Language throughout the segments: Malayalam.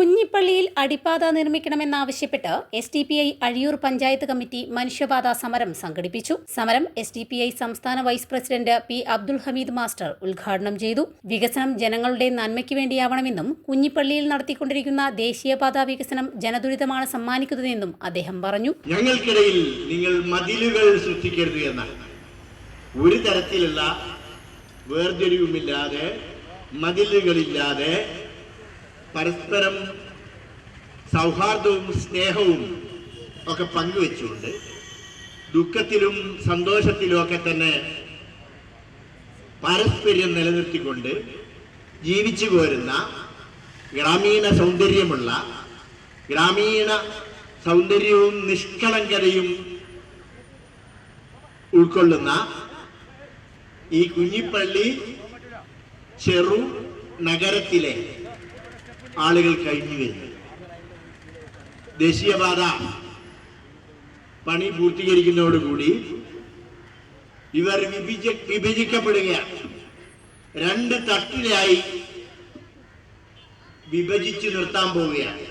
കുഞ്ഞിപ്പള്ളിയിൽ അടിപ്പാത നിർമ്മിക്കണമെന്നാവശ്യപ്പെട്ട് S D P I Azhiyur panchayat committee മനുഷ്യപാത സമരം സംഘടിപ്പിച്ചു. സമരം എസ് ഡി പി ഐ സംസ്ഥാന vice president P Abdul Hameed master ഉദ്ഘാടനം ചെയ്തു. വികസനം ജനങ്ങളുടെ നന്മയ്ക്ക് വേണ്ടിയാവണമെന്നും കുഞ്ഞിപ്പള്ളിയിൽ നടത്തിക്കൊണ്ടിരിക്കുന്ന ദേശീയപാത വികസനം ജനദുരിതമാണ് സമ്മാനിക്കുന്നതെന്നും അദ്ദേഹം പറഞ്ഞു. ഞങ്ങൾക്കിടയിൽ നിങ്ങൾ മതിലുകൾ സൃഷ്ടിക്കരുത് ഒരു തരത്തിലുള്ള വേർതിരിവുമില്ലാതെ മതിലുകളില്ലാതെ പരസ്പരം സൗഹാർദ്ദവും സ്നേഹവും ഒക്കെ പങ്കുവെച്ചുകൊണ്ട് ദുഃഖത്തിലും സന്തോഷത്തിലും ഒക്കെ തന്നെ പാരസ്പര്യം നിലനിർത്തിക്കൊണ്ട് ജീവിച്ചു പോരുന്ന ഗ്രാമീണ സൗന്ദര്യമുള്ള ഗ്രാമീണ സൗന്ദര്യവും നിഷ്കളങ്കതയും ഉൾക്കൊള്ളുന്ന ഈ കുഞ്ഞിപ്പള്ളി ചെറു നഗരത്തിലെ ആളുകൾ കഴിഞ്ഞു വരുന്നു. ദേശീയപാത പണി പൂർത്തീകരിക്കുന്നതോടുകൂടി ഇവർ വിഭജ വിഭജിക്കപ്പെടുകയാണ്. രണ്ട് തട്ടിലായി വിഭജിച്ചു നിർത്താൻ പോവുകയാണ്.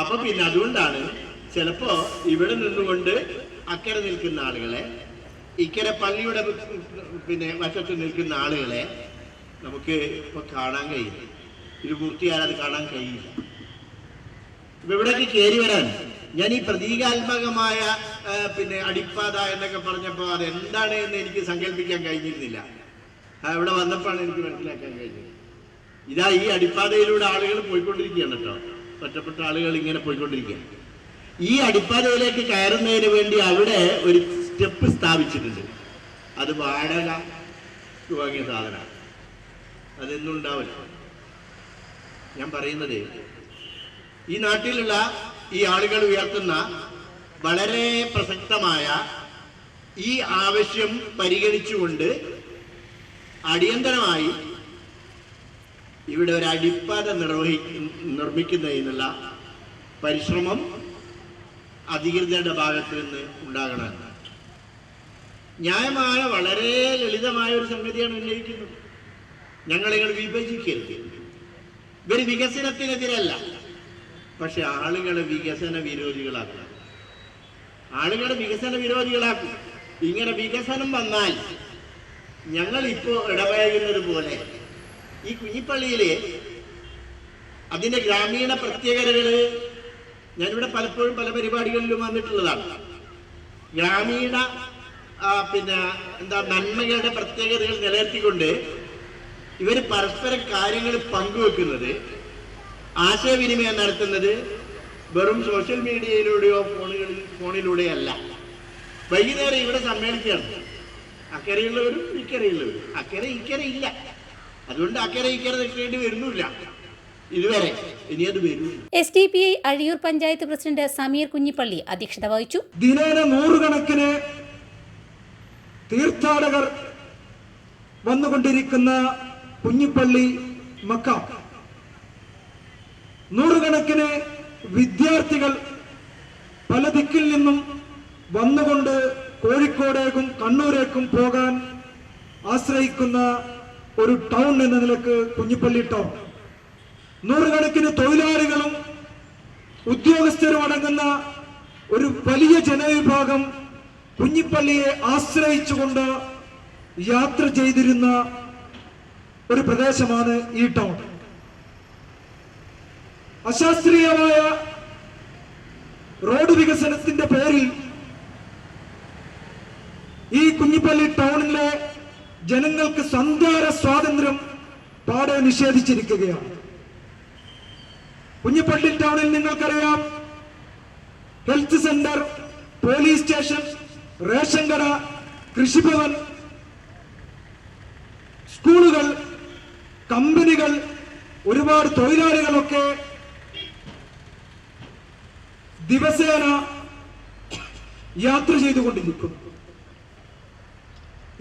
അപ്പൊ പിന്നെ അതുകൊണ്ടാണ് ചിലപ്പോ ഇവിടെ നിന്നുകൊണ്ട് അക്കരെ നിൽക്കുന്ന ആളുകളെ ഇക്കരെ പള്ളിയുടെ പിന്നെ വശത്ത് നിൽക്കുന്ന ആളുകളെ നമുക്ക് ഇപ്പൊ കാണാൻ കഴിയില്ല. ഇത് പൂർത്തിയായാൽ അത് കാണാൻ കഴിയില്ല. ഇവിടേക്ക് കയറി വരാൻ. ഞാൻ ഈ പ്രതീകാത്മകമായ പിന്നെ അടിപ്പാത എന്നൊക്കെ പറഞ്ഞപ്പോൾ അത് എന്താണ് എന്ന് എനിക്ക് സങ്കല്പിക്കാൻ കഴിഞ്ഞിരുന്നില്ല. ഇവിടെ വന്നപ്പോഴാണ് എനിക്ക് മനസ്സിലാക്കാൻ കഴിഞ്ഞത്. ഇതാ ഈ അടിപ്പാതയിലൂടെ ആളുകൾ പോയിക്കൊണ്ടിരിക്കുകയാണ് കേട്ടോ. ഒറ്റപ്പെട്ട ആളുകൾ ഇങ്ങനെ പോയിക്കൊണ്ടിരിക്കുകയാണ്. ഈ അടിപ്പാതയിലേക്ക് കയറുന്നതിന് വേണ്ടി അവിടെ ഒരു സ്റ്റെപ്പ് സ്ഥാപിച്ചിട്ടുണ്ട്. അത് വാടക വാങ്ങിയ സാധനമാണ്. അതെന്നുണ്ടാവില്ല ഞാൻ പറയുന്നത് ഈ നാട്ടിലുള്ള ഈ ആളുകൾ ഉയർത്തുന്ന വളരെ പ്രസക്തമായ ഈ ആവശ്യം പരിഗണിച്ചുകൊണ്ട് അടിയന്തരമായി ഇവിടെ ഒരു അടിപ്പാത നിർവഹി നിർമ്മിക്കുന്നതിനുള്ള പരിശ്രമം അധികൃതരുടെ ഭാഗത്ത് നിന്ന് ഉണ്ടാകണമെന്ന് ന്യായമായ വളരെ ലളിതമായ ഒരു സംഗതിയാണ് ഉന്നയിക്കുന്നത്. ഞങ്ങളിങ്ങൾ വിഭജിക്കരുത്. ഇവർ വികസനത്തിനെതിരല്ല. പക്ഷെ ആളുകളെ വികസന വിരോധികളാക്കുക. ആളുകളെ വികസന വിരോധികളാക്കും ഇങ്ങനെ വികസനം വന്നാൽ ഞങ്ങൾ ഇപ്പോ ഇടപഴകുന്നത് പോലെ ഈ കുഞ്ഞിപ്പള്ളിയിൽ അതിന്റെ ഗ്രാമീണ പ്രത്യേകതകൾ ഞാനിവിടെ പലപ്പോഴും പല പരിപാടികളിലും വന്നിട്ടുള്ളതാണ്. ഗ്രാമീണ പിന്നെ എന്താ നന്മകളുടെ പ്രത്യേകതകൾ നിലനിർത്തിക്കൊണ്ട് ഇവർ പരസ്പരം കാര്യങ്ങൾ പങ്കുവെക്കുന്നത് ആശയവിനിമയം നടത്തുന്നത് വെറും സോഷ്യൽ മീഡിയയിലൂടെയോ ഫോണുകളിൽ ഫോണിലൂടെയല്ല. വൈകുന്നേരം ഇവിടെ സമ്മേളിക്കുകയാണ്. അക്കരയുള്ളവരും ഇക്കരയുള്ളവരും. അക്കരെ ഇക്കരെ ഇല്ല. അതുകൊണ്ട് അക്കരെ ഇക്കരെ നിൽക്കേണ്ടി വരുന്നില്ല. ഇതുവരെ. ഇനി അത് വരും. S D P I Azhiyur panchayat president Sameer Kunhippalli അധ്യക്ഷത വഹിച്ചു. ദിനേന നൂറുകണക്കിന് തീർത്ഥാടകർ വന്നുകൊണ്ടിരിക്കുന്ന കുഞ്ഞിപ്പള്ളി മക്ക. നൂറുകണക്കിന് വിദ്യാർത്ഥികൾ പല ദിക്കിൽ നിന്നും വന്നുകൊണ്ട് കോഴിക്കോടേക്കും കണ്ണൂരേക്കും പോകാൻ ആശ്രയിക്കുന്ന ഒരു ടൗൺ എന്ന നിലയ്ക്ക് കുഞ്ഞിപ്പള്ളി ടൗൺ. നൂറുകണക്കിന് തൊഴിലാളികളും ഉദ്യോഗസ്ഥരും അടങ്ങുന്ന ഒരു വലിയ ജനവിഭാഗം കുഞ്ഞിപ്പള്ളിയെ ആശ്രയിച്ചുകൊണ്ട് യാത്ര ചെയ്തിരുന്ന ഒരു പ്രദേശമാണ് ഈ ടൗൺ. അശാസ്ത്രീയമായ റോഡ് വികസനത്തിന്റെ പേരിൽ ഈ കുഞ്ഞിപ്പള്ളി ടൗണിലെ ജനങ്ങൾക്ക് സഞ്ചാര സ്വാതന്ത്ര്യം പാടെ നിഷേധിച്ചിരിക്കുകയാണ്. കുഞ്ഞിപ്പള്ളി ടൗണിൽ നിങ്ങൾക്കറിയാം health centre police station ration കട കൃഷിഭവൻ സ്കൂളുകൾ കമ്പനികൾ ഒരുപാട് തൊഴിലാളികളൊക്കെ ദിവസേന യാത്ര ചെയ്തുകൊണ്ടിരിക്കും.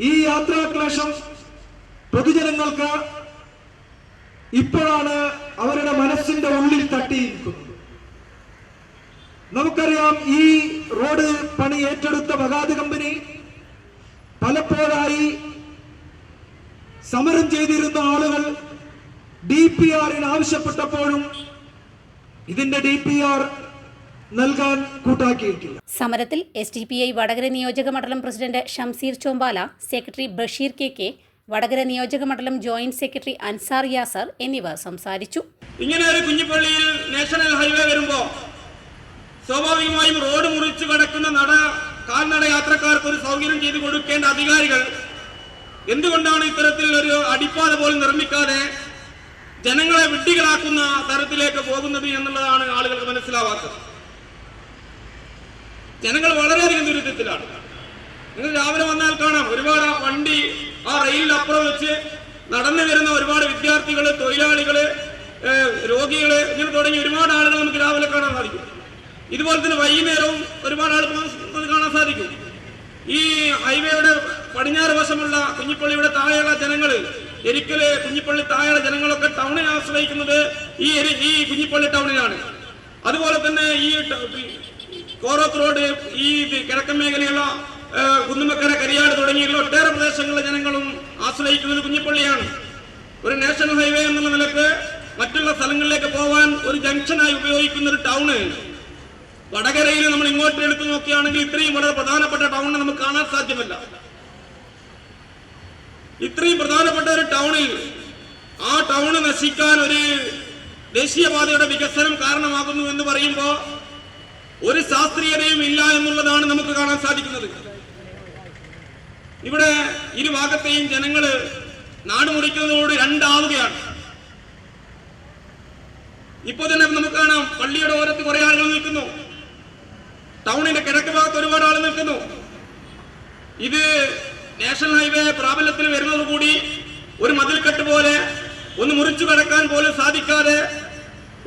ഈ യാത്രാക്ലേശം പൊതുജനങ്ങൾക്ക് ഇപ്പോഴാണ് അവരുടെ മനസ്സിന്റെ ഉള്ളിൽ തട്ടിയിരിക്കുന്നത്. നമുക്കറിയാം ഈ റോഡ് പണി ഏറ്റെടുത്ത വകാത് കമ്പനി പലപ്പോഴായി സമരം ചെയ്തിരുന്ന ആളുകൾ ഡി പി ആറിന് ആവശ്യപ്പെട്ടപ്പോഴും ഇതിന്റെ ഡി പി ആർ നൽകാൻ കൂട്ടാക്കിയിട്ടില്ല. സമരത്തിൽ S D P I Vadakara നിയോജക മണ്ഡലം president Shamseer Chombala secretary Basheer K K Vadakara നിയോജക മണ്ഡലം ജോയിന്റ് സെക്രട്ടറി അൻസാർ യാസർ എന്നിവർ സംസാരിച്ചു. ഇങ്ങനെ ഒരു കുഞ്ഞിപ്പള്ളിയിൽ നാഷണൽ ഹൈവേ വരുമ്പോ സ്വാഭാവികമായും റോഡ് മുറിച്ചു കടക്കുന്ന നട കാൽനട യാത്രക്കാർക്ക് ഒരു സൗകര്യം ചെയ്തു കൊടുക്കേണ്ട അധികാരികൾ എന്തുകൊണ്ടാണ് ഇത്തരത്തിൽ ഒരു അടിപ്പാത പോലും നിർമ്മിക്കാതെ ജനങ്ങളെ വിഡ്ഢികളാക്കുന്ന തരത്തിലേക്ക് പോകുന്നത് എന്നുള്ളതാണ് ആളുകൾക്ക് മനസ്സിലാവാത്തത്. ജനങ്ങൾ വളരെയധികം ദുരിതത്തിലാണ്. നിങ്ങൾ രാവിലെ വന്നാൽ കാണാം ഒരുപാട് ആ വണ്ടി ആ റെയിലിനപ്പുറം വെച്ച് നടന്നു വരുന്ന ഒരുപാട് വിദ്യാർത്ഥികൾ തൊഴിലാളികൾ രോഗികൾ ഇങ്ങനെ തുടങ്ങി ഒരുപാട് ആളുകൾ നമുക്ക് രാവിലെ കാണാൻ സാധിക്കും. ഇതുപോലെ തന്നെ വൈകുന്നേരവും ഒരുപാട് ആൾ കാണാൻ സാധിക്കും. ഈ ഹൈവേയുടെ പടിഞ്ഞാറ് വശമുള്ള കുഞ്ഞിപ്പള്ളിയുടെ താഴെയുള്ള ജനങ്ങൾ എരിക്കൽ കുഞ്ഞിപ്പള്ളി താഴെയുള്ള ജനങ്ങളൊക്കെ ടൗണിനെ ആശ്രയിക്കുന്നത് ഈ ഈ കുഞ്ഞിപ്പള്ളി ടൗണിലാണ്. അതുപോലെ തന്നെ ഈ കോറോത്ത് റോഡ് ഈ കിഴക്കൻ മേഖലയുള്ള കുന്നുമക്കര കരിയാട് തുടങ്ങിയുള്ള ഒട്ടേറെ പ്രദേശങ്ങളിലെ ജനങ്ങളും ആശ്രയിക്കുന്നത് കുഞ്ഞിപ്പള്ളിയാണ്. ഒരു നാഷണൽ ഹൈവേ എന്നുള്ള നിലയ്ക്ക് മറ്റുള്ള സ്ഥലങ്ങളിലേക്ക് പോവാൻ ഒരു ജംഗ്ഷനായി ഉപയോഗിക്കുന്ന ഒരു ടൗണ്. വടകരയിൽ നമ്മൾ ഇങ്ങോട്ട് എടുത്തു നോക്കുകയാണെങ്കിൽ ഇത്രയും വളരെ പ്രധാനപ്പെട്ട ടൗൺ നമുക്ക് കാണാൻ സാധ്യമല്ല. ഇത്രയും പ്രധാനപ്പെട്ട ഒരു ടൗണിൽ ആ ടൗണ് നശിക്കാൻ ഒരു ദേശീയപാതയുടെ വികസനം കാരണമാകുന്നു എന്ന് പറയുമ്പോൾ ഒരു ശാസ്ത്രീയതയും ഇല്ല എന്നുള്ളതാണ് നമുക്ക് കാണാൻ സാധിക്കുന്നത്. ഇവിടെ ഇരുഭാഗത്തെയും ജനങ്ങൾ നാടുമുടിക്കുന്നതോട് രണ്ടാവുകയാണ്. ഇപ്പൊ തന്നെ നമുക്ക് കാണാം പള്ളിയുടെ ഓരത്ത് കുറെ ആളുകൾ നിൽക്കുന്നു. ടൗണിന്റെ കിഴക്ക് ഭാഗത്ത് ഒരുപാട് ആൾ നിൽക്കുന്നു. ഇത് നാഷണൽ ഹൈവേ പ്രാബല്യത്തിൽ വരുന്നതോടുകൂടി ഒരു മതിൽക്കെട്ട് പോലെ ഒന്ന് മുറിച്ചു കടക്കാൻ പോലും സാധിക്കാതെ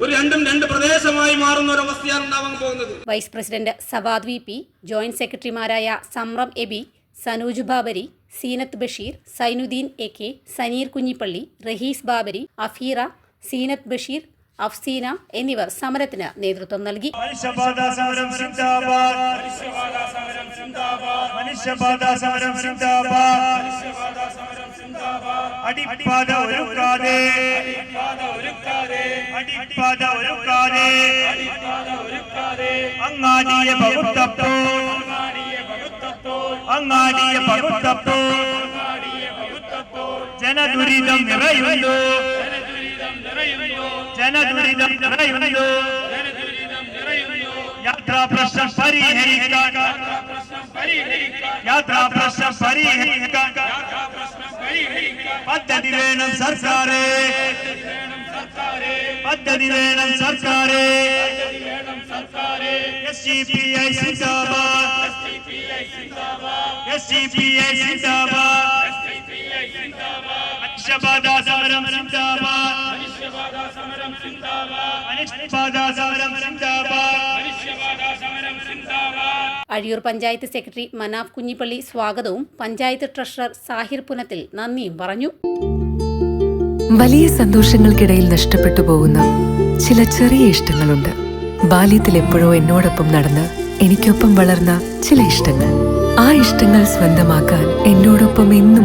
ഒരു രണ്ടും രണ്ട് പ്രദേശമായി മാറുന്ന ഒരു അവസ്ഥയാണ് ഉണ്ടാവാൻ പോകുന്നത്. Vice president Savad V P joint സെക്രട്ടറിമാരായ സംറം എബി സനൂജ് ബാബരി സീനത്ത് ബഷീർ സൈനുദ്ദീൻ എ കെ സനീർ കുഞ്ഞിപ്പള്ളി റഹീസ് ബാബരി അഫീറ സീനത്ത് ബഷീർ അഫ്സീന എന്നിവർ സമരത്തിന് നേതൃത്വം നൽകി. മനുഷ്യബാധ സമരം അടിപ്പാത ഒരുക്കാതെ. അടിപ്പാത ഒരുക്കാതെ. അങ്ങാടിയെ പകുത്തപ്പോൾ. അങ്ങാടിയെ പകുത്തപ്പോൾ. ജനദുരിതം നിറയുന്നു. ജനദുരിതം നിറയുന്നു. യാത്രാ പ്രശ്നം പരിഹരിക്കാൻ യാത്രാ പ്രശ്നം പരിഹരിക്കാൻ പദ്ധതി വേണം സർക്കാരെ പദ്ധതി വേണം സർക്കാരെ എസ് ഡി പി ഐ സിന്ദാബാദ് എസ് ഡി പി ഐ സിന്ദാബാദ് മനുഷ്യബാധ സമരം സിന്ദാബാദ് മനുഷ്യബാധ സമരം അഴിയൂർ പഞ്ചായത്ത് സെക്രട്ടറി മനാഫ് കുഞ്ഞിപ്പള്ളി സ്വാഗതവും പഞ്ചായത്ത് ട്രഷറർ സാഹിർ പുനത്തിൽ നന്ദിയും പറഞ്ഞു. വലിയ സന്തോഷങ്ങൾക്കിടയിൽ നഷ്ടപ്പെട്ടു പോകുന്ന ചില ചെറിയ ഇഷ്ടങ്ങളുണ്ട്. ബാല്യത്തിൽ എപ്പോഴോ എന്നോടൊപ്പം നടന്ന് എനിക്കൊപ്പം വളർന്ന ചില ഇഷ്ടങ്ങൾ. ആ ഇഷ്ടങ്ങൾ സ്വന്തമാക്കാൻ എന്നോടൊപ്പം എന്നും